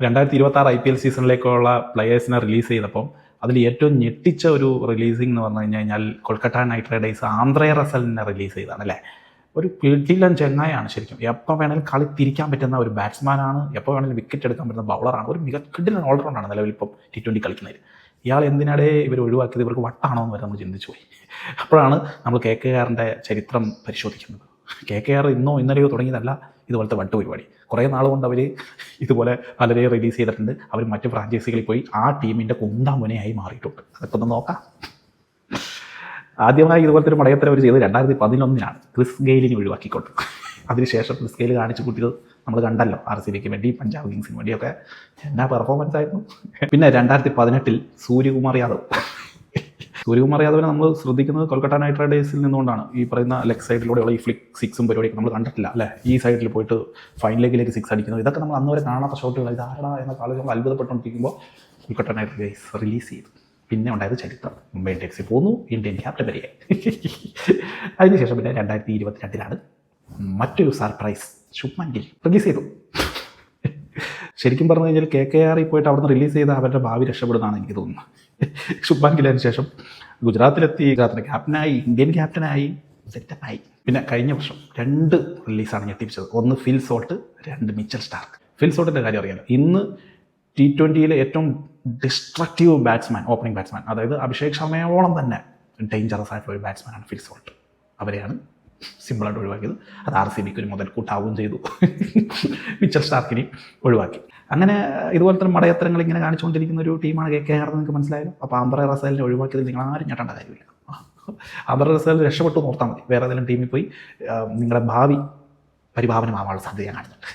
രണ്ടായിരത്തി ഇരുപത്തി ആറ് ഐ പി എൽ സീസണിലേക്കുള്ള പ്ലെയേഴ്സിനെ റിലീസ് ചെയ്തപ്പം അതിൽ ഏറ്റവും ഞെട്ടിച്ച ഒരു റിലീസിംഗ് എന്ന് പറഞ്ഞു കഴിഞ്ഞ് കഴിഞ്ഞാൽ കൊൽക്കത്ത നൈറ്റ് റൈഡേഴ്സ് ആന്ധ്രേ റസലിനെ റിലീസ് ചെയ്താണ് അല്ലേ? ഒരു പിടിലൻ ചെങ്ങായാണ് ശരിക്കും. എപ്പോൾ വേണേലും കളി തിരിക്കാൻ പറ്റുന്ന ഒരു ബാറ്റ്സ്മാനാണ് എപ്പോൾ വേണേലും വിക്കറ്റ് എടുക്കാൻ പറ്റുന്ന ബൗളറാണ് ഒരു മികച്ച കിഡിലൻ ഓൾറൗണ്ടാണ് നിലവിൽ ഇപ്പം ടി ട്വന്റി കളിക്കുന്നതിൽ. ഇയാൾ എന്തിനാടേ ഇവർ ഒഴിവാക്കിയത്? ഇവർക്ക് വട്ടാണോ എന്ന് വരെ നമ്മൾ ചിന്തിച്ചു പോയി. അപ്പോഴാണ് നമ്മൾ കെ കെ ആറിന്റെ ചരിത്രം പരിശോധിക്കുന്നത്. കെ കെ ആർ ഇന്നോ ഇന്നലെയോ തുടങ്ങിയതല്ല ഇതുപോലത്തെ വട്ട് പരിപാടി കുറേ നാൾ കൊണ്ട് അവർ ഇതുപോലെ പലരെയും റിലീസ് ചെയ്തിട്ടുണ്ട്. അവർ മറ്റ് ഫ്രാഞ്ചൈസികളിൽ പോയി ആ ടീമിന്റെ കുന്താമുനയായി മാറിയിട്ടുണ്ട്. അതൊക്കെ ഒന്ന് നോക്കാം. ആദ്യമായി ഇതുപോലത്തെ ഒരു മടയത്തരം അവർ ചെയ്തത് രണ്ടായിരത്തി പതിനൊന്നിനാണ് ക്രിസ് ഗെയിലിനെ ഒഴിവാക്കിക്കൊണ്ട്. അതിനുശേഷം ക്രിസ് ഗെയിൽ കാണിച്ചു കൂട്ടിയത് നമ്മൾ കണ്ടല്ലോ ആർ സി ബിക്ക് വേണ്ടി പഞ്ചാബ് കിങ്സിന് വേണ്ടിയൊക്കെ. എന്നാ പെർഫോമൻസ് ആയിരുന്നു. പിന്നെ രണ്ടായിരത്തി പതിനെട്ടിൽ സൂര്യകുമാർ യാദവ്. സൂര്യകുമാർ യാദവിനെ നമ്മൾ ശ്രദ്ധിക്കുന്നത് കൊൽക്കത്ത നൈറ്റ് റൈഡേഴ്സിൽ നിന്നുകൊണ്ടാണ്. ഈ പറയുന്ന ലെഗ് സൈഡിലൂടെയുള്ള ഈ ഫ്ലിക് സിക്സും പരിപാടിയൊക്കെ നമ്മൾ കണ്ടിട്ടില്ല അല്ലേ? ഈ സൈഡിൽ പോയിട്ട് ഫൈൻ ലെഗിലേക്ക് സിക്സ് അടിക്കുന്നത് ഇതൊക്കെ നമ്മൾ അന്ന് വരെ കാണാത്ത ഷോട്ടുകൾ ഇതാരടാ എന്ന കാലം നമ്മൾ അത്ഭുതപ്പെട്ടുകൊണ്ടിരിക്കുമ്പോൾ കൊൽക്കത്ത നൈറ്റ് റൈഡേഴ്സ് റിലീസ് ചെയ്തു. പിന്നെ ഉണ്ടായത് ചരിത്രം. മുംബൈ ഇന്ത്യൻസിൽ പോന്നു ഇന്ത്യൻ ക്യാപ്റ്റൻ വരെയായി. അതിനുശേഷം പിന്നെ രണ്ടായിരത്തി ഇരുപത്തിരണ്ടിലാണ് മറ്റൊരു സർപ്രൈസ് ശുഭ്മാൻ ഗിൽ റിലീസ് ചെയ്തു. ശരിക്കും പറഞ്ഞു കഴിഞ്ഞാൽ കെ കെ ആറിൽ പോയിട്ട് അവിടുന്ന് റിലീസ് ചെയ്ത അവരുടെ ഭാവി രക്ഷപ്പെടുന്നതാണ് എനിക്ക് തോന്നുന്നത് ഗില്ലിന് ശേഷം ഗുജറാത്തിലെത്തി. ഗുജറാത്തിന്റെ ക്യാപ്റ്റനായി ഇന്ത്യൻ ക്യാപ്റ്റനായി സെറ്റപ്പായി പിന്നെ കഴിഞ്ഞ വർഷം രണ്ട് റിലീസാണ് ഞെട്ടിപ്പിച്ചത്. ഒന്ന് ഫിൽ സോൾട്ട് രണ്ട് മിച്ചൽ സ്റ്റാർക്ക് ഫിൽ സോൾട്ടിന്റെ കാര്യം അറിയാലോ. ഇന്ന് ടി ട്വന്റിയിലെ ഏറ്റവും ഡിസ്ട്രക്റ്റീവ് ബാറ്റ്സ്മാൻ ഓപ്പണിംഗ് ബാറ്റ്സ്മാൻ അതായത് അഭിഷേക് ശർമ്മയോളം തന്നെ ഡേഞ്ചറസ് ആയിട്ടുള്ള ഒരു ബാറ്റ്സ്മാനാണ് ഫിൽ സോൾട്ട് അവരെയാണ് സിമ്പിളായിട്ട് ഒഴിവാക്കിയത്. അത് ആർ സി ബിക്ക് ഒരു മുതൽക്കൂട്ടാവുകയും ചെയ്തു. മിച്ചൽ സ്റ്റാർക്കിനെയും ഒഴിവാക്കി. അങ്ങനെ ഇതുപോലെ തന്നെ മടയത്തരങ്ങൾ ഇങ്ങനെ കാണിച്ചുകൊണ്ടിരിക്കുന്ന ഒരു ടീമാണ് കെ കെ ആർ നിങ്ങൾക്ക് മനസ്സിലായാലും അപ്പോൾ ആന്ധ്ര റസേലിനെ ഒഴിവാക്കിയത് നിങ്ങൾ ആരും ഞെട്ടേണ്ട കാര്യമില്ല. ആന്ധ്ര റസേൽ രക്ഷപ്പെട്ടു നോർത്താൽ മതി. വേറെ ഏതെങ്കിലും ടീമിൽ പോയി നിങ്ങളുടെ ഭാവി പരിഭാവനമാവാനുള്ള സാധ്യത ഞാൻ കാണുന്നുണ്ട്.